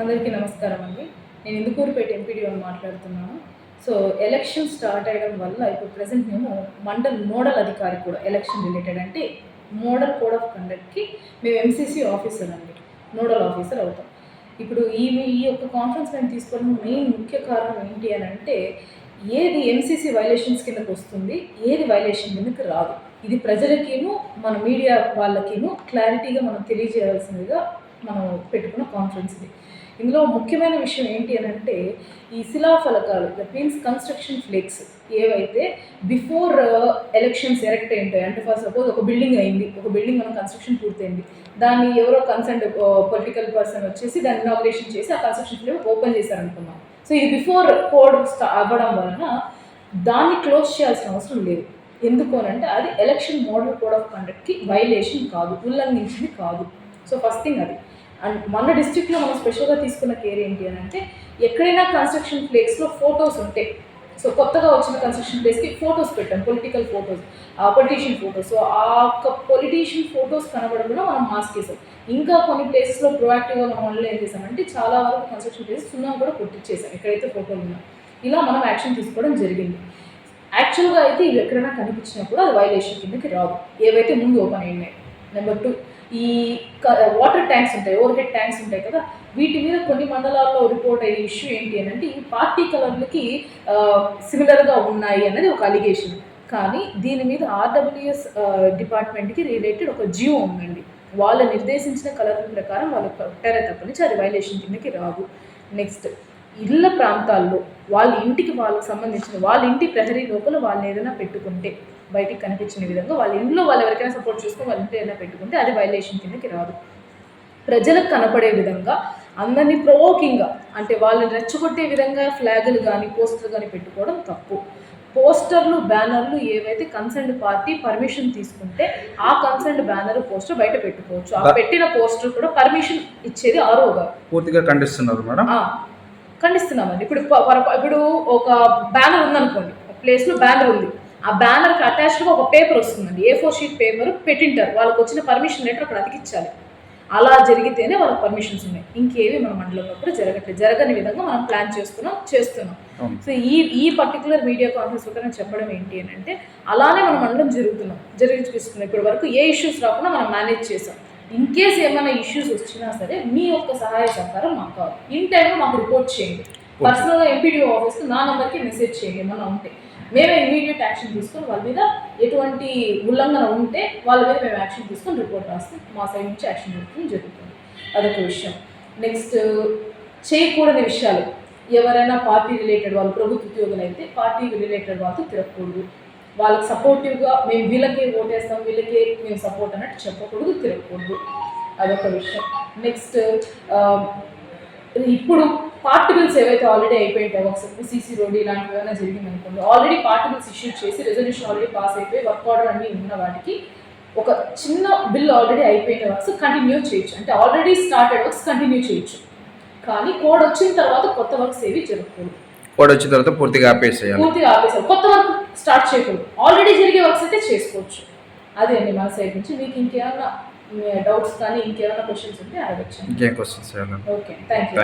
అందరికీ నమస్కారం అండి. నేను ఇందుకూరుపేట ఎంపీడీఓ మాట్లాడుతున్నాను. సో ఎలక్షన్ స్టార్ట్ అయ్యడం వల్ల ఇప్పుడు ప్రజెంట్ మేము మండల్ నోడల్ అధికారి కూడా ఎలక్షన్ రిలేటెడ్ అంటే మోడల్ కోడ్ ఆఫ్ కండక్ట్కి మేము ఎంసీసీ ఆఫీసర్ అండి. నోడల్ ఆఫీసర్ అవుతాం. ఇప్పుడు ఈ ఈ యొక్క కాన్ఫరెన్స్ మేము తీసుకోవడం మెయిన్ ముఖ్య కారణం ఏంటి అని అంటే ఏది ఎంసీసీ వైలేషన్స్ కిందకు వస్తుంది ఏది వైలేషన్ కిందకి రాదు. ఇది ప్రజలకిను మన మీడియా వాళ్ళకిను క్లారిటీగా మనం తెలియజేయాల్సిందిగా మనం పెట్టుకున్న కాన్ఫరెన్స్ ఇది. ఇందులో ముఖ్యమైన విషయం ఏంటి అని అంటే ఈ శిలాఫలకాలు దట్ మీన్స్ కన్స్ట్రక్షన్ ఫ్లేక్స్ ఏవైతే బిఫోర్ ఎలక్షన్స్ ఎరెక్ట్ అయింటాయి అంటే ఫర్ సపోజ్ ఒక బిల్డింగ్ అయింది ఒక బిల్డింగ్ మనం కన్స్ట్రక్షన్ పూర్తయింది దాన్ని ఎవరో కన్సర్న్ పొలిటికల్ పర్సన్ వచ్చేసి దాన్ని ఇనాగ్రేషన్ చేసి ఆ కన్స్ట్రక్షన్ ఫ్లేక్ ఓపెన్ చేశారనుకున్నాం సో ఇది బిఫోర్ కోడ్ అవ్వడం వలన దాన్ని క్లోజ్ చేయాల్సిన అవసరం లేదు. ఎందుకు అని అంటే అది ఎలక్షన్ మోడల్ కోడ్ ఆఫ్ కండక్ట్కి వైలేషన్ కాదు ఉల్లంఘించింది కాదు. సో ఫస్ట్ థింగ్ అది. అండ్ మన డిస్ట్రిక్ట్లో మనం స్పెషల్గా తీసుకున్న కేర్ ఏంటి అని అంటే ఎక్కడైనా కన్స్ట్రక్షన్ ప్లేస్లో ఫొటోస్ ఉంటాయి సో కొత్తగా వచ్చిన కన్స్ట్రక్షన్ ప్లేస్కి ఫొటోస్ పెట్టాం political photos politician photos so ఆ ఒక్క పొలిటీషియన్ ఫొటోస్ కనబడడం కూడా మనం మాస్క్ చేసాం ఇంకా కొన్ని ప్లేసెస్లో ప్రొయాక్టివ్గా మనం ఆన్లైన్ ఏం చేసామంటే చాలా వరకు కన్స్ట్రక్షన్ ప్లేసెస్ సున్నా కూడా కొట్టించేసాం ఎక్కడైతే ఫోటోలు ఉన్నా ఇలా మనం యాక్షన్ తీసుకోవడం జరిగింది. యాక్చువల్గా అయితే ఇవి ఎక్కడైనా కనిపించినప్పుడు అది వైలేషన్ కిందకి రాదు. ఏవైతే ముందు ఓపెన్ అయినాయి. నెంబర్ టూ ఈ వాటర్ ట్యాంక్స్ ఉంటాయి ఓవర్ హెడ్ ట్యాంక్స్ ఉంటాయి కదా వీటి మీద కొన్ని మండలాల్లో రిపోర్ట్ అయ్యే ఇష్యూ ఏంటి అని అంటే ఈ పార్టీ కలర్లకి సిమిలర్గా ఉన్నాయి అనేది ఒక అలిగేషన్ కానీ దీని మీద ఆర్డబ్ల్యూఎస్ డిపార్ట్మెంట్కి రిలేటెడ్ ఒక జియో ఉందండి. వాళ్ళు నిర్దేశించిన కలర్ ప్రకారం వాళ్ళు పెట్టారే తప్పనించి అది వైలేషన్ కిందకి రాదు. నెక్స్ట్ ఇళ్ళ ప్రాంతాల్లో వాళ్ళ ఇంటికి వాళ్ళకి సంబంధించిన వాళ్ళ ఇంటి ప్రహరీ లోపల వాళ్ళు ఏదైనా పెట్టుకుంటే బయటికి కనిపించిన విధంగా వాళ్ళ ఇంట్లో వాళ్ళు ఎవరికైనా సపోర్ట్ చేసుకొని వాళ్ళ ఇంట్లో ఏదైనా పెట్టుకుంటే అది వైలేషన్ కిందకి రాదు. ప్రజలకు కనపడే విధంగా అందరినీ ప్రొవోకింగ్గా అంటే వాళ్ళని రెచ్చగొట్టే విధంగా ఫ్లాగులు కానీ పోస్టర్లు కానీ పెట్టుకోవడం తప్పు. పోస్టర్లు బ్యానర్లు ఏవైతే కన్సర్న్ పార్టీ పర్మిషన్ తీసుకుంటే ఆ కన్సర్న్ బ్యానర్ పోస్టర్ బయట పెట్టుకోవచ్చు. ఆ పెట్టిన పోస్టర్ కూడా పర్మిషన్ ఇచ్చేది ఆరో గారు. పూర్తిగా ఖండిస్తున్నారు మేడం. ఖండిస్తున్నామండి. ఇప్పుడు ఇప్పుడు ఒక బ్యానర్ ఉందనుకోండి. ఒక ప్లేస్లో బ్యానర్ ఉంది. ఆ బ్యానర్కి అటాచ్డ్గా ఒక పేపర్ వస్తుందండి. ఏ ఫోర్ షీట్ పేపర్ పెట్టింటారు. వాళ్ళకి వచ్చిన పర్మిషన్ లెటర్ అక్కడ అతికిచ్చాలి. అలా జరిగితేనే వాళ్ళకి పర్మిషన్స్ ఉన్నాయి. ఇంకేవి మన మండలంలో కూడా జరగట్లేదు జరగని విధంగా మనం ప్లాన్ చేస్తున్నాం చేస్తున్నాం. సో ఈ ఈ పర్టికులర్ మీడియా కాన్ఫరెన్స్లో నేను చెప్పడం ఏంటి అని అంటే అలానే మన మండలం జరుగుతున్నాం. జరిగిస్తుంది ఇప్పటి వరకు ఏ ఇష్యూస్ రాకుండా మనం మేనేజ్ చేసాం ఇన్ కేస్ ఏమైనా ఇష్యూస్ వచ్చినా సరే మీ యొక్క సహాయ సహకారం మాకు కావాలి. ఇన్ టైంలో మాకు రిపోర్ట్ చేయండి. పర్సనల్గా ఎంపీడీఓ ఆఫీస్కి నా నెంబర్కి మెసేజ్ చేయండి ఏమైనా ఉంటే. మేమే ఇమీడియట్ యాక్షన్ తీసుకొని వాళ్ళ మీద ఎటువంటి ఉల్లంఘన ఉంటే వాళ్ళ మీద మేము యాక్షన్ తీసుకొని రిపోర్ట్ రాస్తాం మా సైడ్ నుంచి యాక్షన్ తీసుకోవడం జరుగుతుంది. అదొక విషయం. నెక్స్ట్ చేయకూడని విషయాలు. ఎవరైనా పార్టీ రిలేటెడ్ వాళ్ళు ప్రభుత్వ ఉద్యోగులు అయితే పార్టీ రిలేటెడ్ వాళ్ళతో తిరగకూడదు. వాళ్ళకి సపోర్టివ్గా మేము వీళ్ళకే ఓటేస్తాం వీళ్ళకే మేము సపోర్ట్ అన్నట్టు చెప్పకూడదు తిరగకూడదు. అదొక విషయం. నెక్స్ట్ um, ఇప్పుడు పార్టికల్స్ ఏవైతే ఆల్రెడీ అయిపోయింటాయో ఒకసారి సీసీ రోడ్ ఇలాంటివి ఏమైనా జరిగింది అనుకోండి ఆల్రెడీ పార్టికల్స్ ఇష్యూ చేసి రెజల్యూషన్ ఆల్రెడీ పాస్ అయిపోయి వర్క్ ఆర్డర్ అన్నీ ఉన్న వాటికి ఒక చిన్న బిల్ ఆల్రెడీ అయిపోయిన వర్క్స్ కంటిన్యూ చేయొచ్చు. అంటే ఆల్రెడీ స్టార్టెడ్ వర్క్స్ కంటిన్యూ చేయొచ్చు. కానీ కోడ్ వచ్చిన తర్వాత కొత్త వర్క్స్ ఏవి జరగకూడదు. కోడ్ వచ్చిన తర్వాత పూర్తిగా ఆపేసేయాలి. పూర్తిగా ఆపేసారు కొత్త వర్క్ స్టార్ట్ చేయకూడదు. ఆల్రెడీ జరిగే వర్క్స్ అయితే చేసుకోవచ్చు. అదే అండి మన సైడ్ నుంచి. మీకు ఇంకేమైనా డౌట్స్ కానీ ఇంకేమైనా క్వశ్చన్స్ ఉంటే అడగచ్చు. ఇంకేం క్వశ్చన్స్ ఓకే థ్యాంక్ యూ